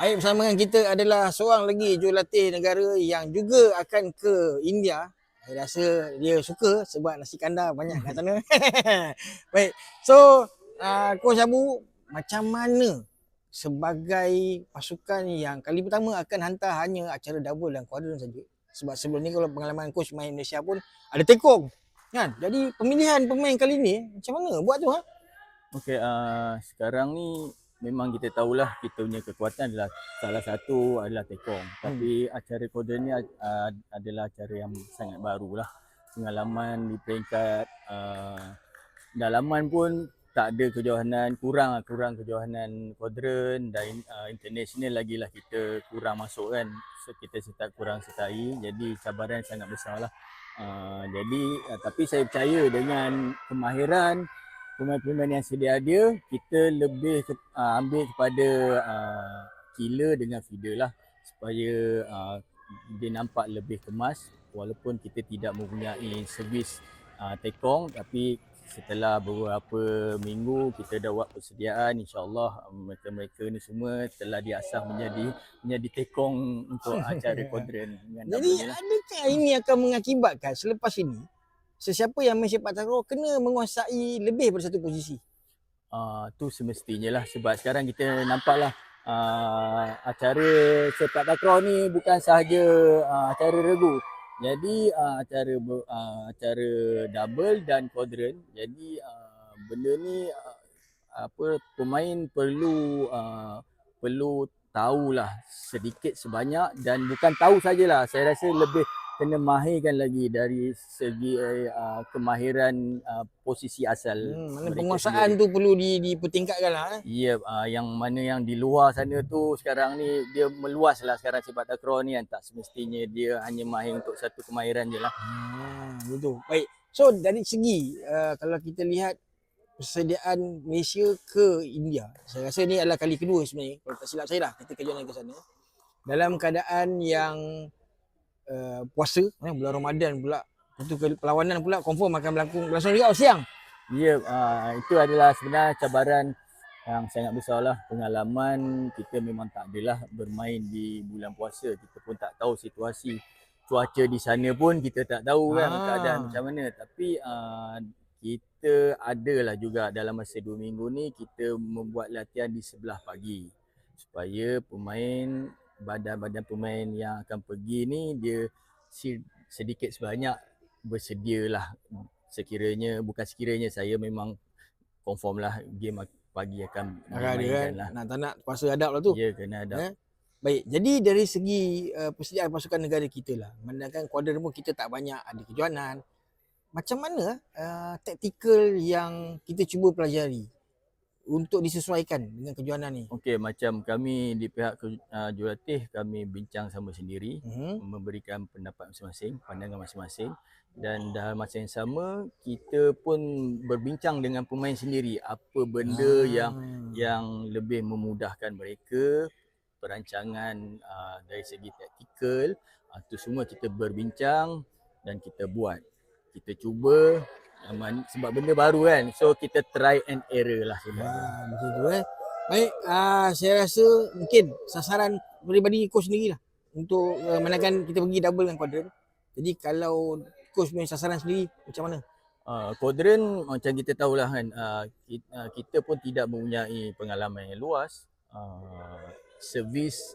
Baik bersama dengan kita adalah seorang lagi jurulatih negara yang juga akan ke India. Saya rasa dia suka sebab nasi kandar banyak kat sana. Baik. So, uh, Coach Abu, macam mana sebagai pasukan yang kali pertama akan hantar hanya acara double dan quadrun saja? Sebab sebelum ni kalau pengalaman coach main Malaysia pun ada tekong. Kan? Jadi pemilihan pemain kali ni macam mana buat tu ha? Okey, uh, sekarang ni memang kita tahulah kita punya kekuatan adalah salah satu adalah tekong. Hmm. Tapi acara kode ni uh, adalah acara yang sangat baru lah. Pengalaman di peringkat uh, dalaman pun tak ada kejohanan, kurang lah, kurang kejohanan kuadran dan uh, international lagi lah kita kurang masuk kan. So kita serta kurang sertai jadi cabaran sangat besar lah. Uh, jadi uh, tapi saya percaya dengan kemahiran pemain-pemain yang sedia ada kita lebih ke, uh, ambil kepada uh, killer dengan feeder lah. Supaya uh, dia nampak lebih kemas walaupun kita tidak mempunyai servis uh, tekong. Tapi setelah beberapa minggu kita dah buat persediaan insyaallah mereka-mereka ni semua telah diasah menjadi menjadi tekong untuk acara kodren Jadi adakah ini akan mengakibatkan selepas ini sesiapa yang main sepak takraw kena menguasai lebih daripada satu posisi? Uh, tu semestinya lah sebab sekarang kita nampaklah uh, acara sepak takraw ni bukan sahaja uh, acara regu jadi uh, acara uh, acara double dan quadrant. Jadi uh, benda ni uh, apa pemain perlu uh, perlu tahulah sedikit sebanyak dan bukan tahu sajalah. Saya rasa lebih kena mahirkan lagi dari segi uh, kemahiran uh, posisi asal. Hmm, mana penguasaan sendiri. tu perlu di dipertingkatkan lah. Eh? Ya, uh, yang mana yang di luar sana tu sekarang ni dia meluas lah sekarang sepak takraw ni kan. Tak semestinya dia hanya mahir untuk satu kemahiran je lah. Hmm, betul. Baik. So dari segi uh, kalau kita lihat persediaan Malaysia ke India. Saya rasa ni adalah kali kedua sebenarnya. Kalau tak silap saya lah kita kejuan ke sana. Dalam keadaan yang uh, puasa eh, bulan Ramadan pula. Itu perlawanan pula confirm akan berlaku. Langsung juga siang. Ya yeah, uh, itu adalah sebenarnya cabaran yang sangat besar lah pengalaman kita memang tak adalah bermain di bulan puasa. Kita pun tak tahu situasi cuaca di sana pun. Kita tak tahu kan ah. keadaan macam mana. Tapi uh, kita adalah juga dalam masa dua minggu ni kita membuat latihan di sebelah pagi. Supaya pemain badan-badan pemain yang akan pergi ni dia sedikit sebanyak bersedialah sekiranya bukan sekiranya saya memang confirm lah game pagi akan dimainkan kan? lah. Nak tak nak puasa adab lah tu. Ya kena adab. Eh? Baik, jadi dari segi uh, persediaan pasukan negara kita lah, mendapatkan kuadran pun kita tak banyak ada kejuanan. Macam mana uh, taktikal yang kita cuba pelajari untuk disesuaikan dengan kejuanan ni? Okey, macam kami di pihak uh, jurulatih kami bincang sama sendiri, uh-huh. memberikan pendapat masing-masing, pandangan masing-masing dan dalam masa yang sama kita pun berbincang dengan pemain sendiri apa benda ah. yang yang lebih memudahkan mereka perancangan uh, dari segi taktikal uh, itu semua kita berbincang dan kita buat kita cuba Aman, sebab benda baru kan. So kita try and error lah sebenarnya. Ha, macam tu eh. Baik, uh, saya rasa mungkin sasaran peribadi coach sendiri lah untuk uh, manakan kita pergi double dengan quadrant. Jadi kalau coach punya sasaran sendiri macam mana? Uh, quadrant macam kita tahulah kan uh, kita, uh, kita pun tidak mempunyai pengalaman yang luas. Uh, servis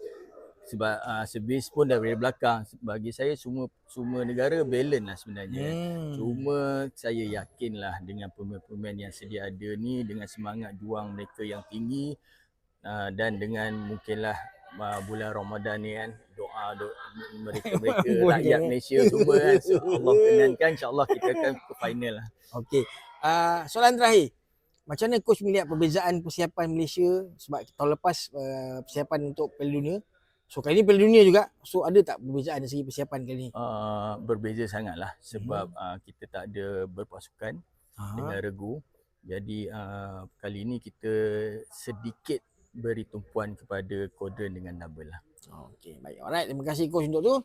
sebab uh, servis pun dari belakang. Bagi saya semua semua negara balance lah sebenarnya. Hmm. cuma saya yakinlah dengan pemain-pemain yang sedia ada ni dengan semangat juang mereka yang tinggi uh, dan dengan mungkinlah uh, bulan Ramadan ni kan doa do, mereka mereka rakyat Malaysia semua kan. So Allah kenankan insyaallah kita akan ke final lah. Okey. Uh, soalan terakhir. Macam mana coach melihat perbezaan persiapan Malaysia? Sebab tahun lepas uh, persiapan untuk Piala Dunia So kali ni Piala Dunia juga. So ada tak perbezaan dari segi persiapan kali ni? Uh, berbeza sangatlah sebab hmm. uh, kita tak ada berpasukan Aha. dengan regu. Jadi uh, kali ini kita sedikit beri tumpuan kepada kodron dengan double lah. Okey, baik. Alright, terima kasih coach untuk tu.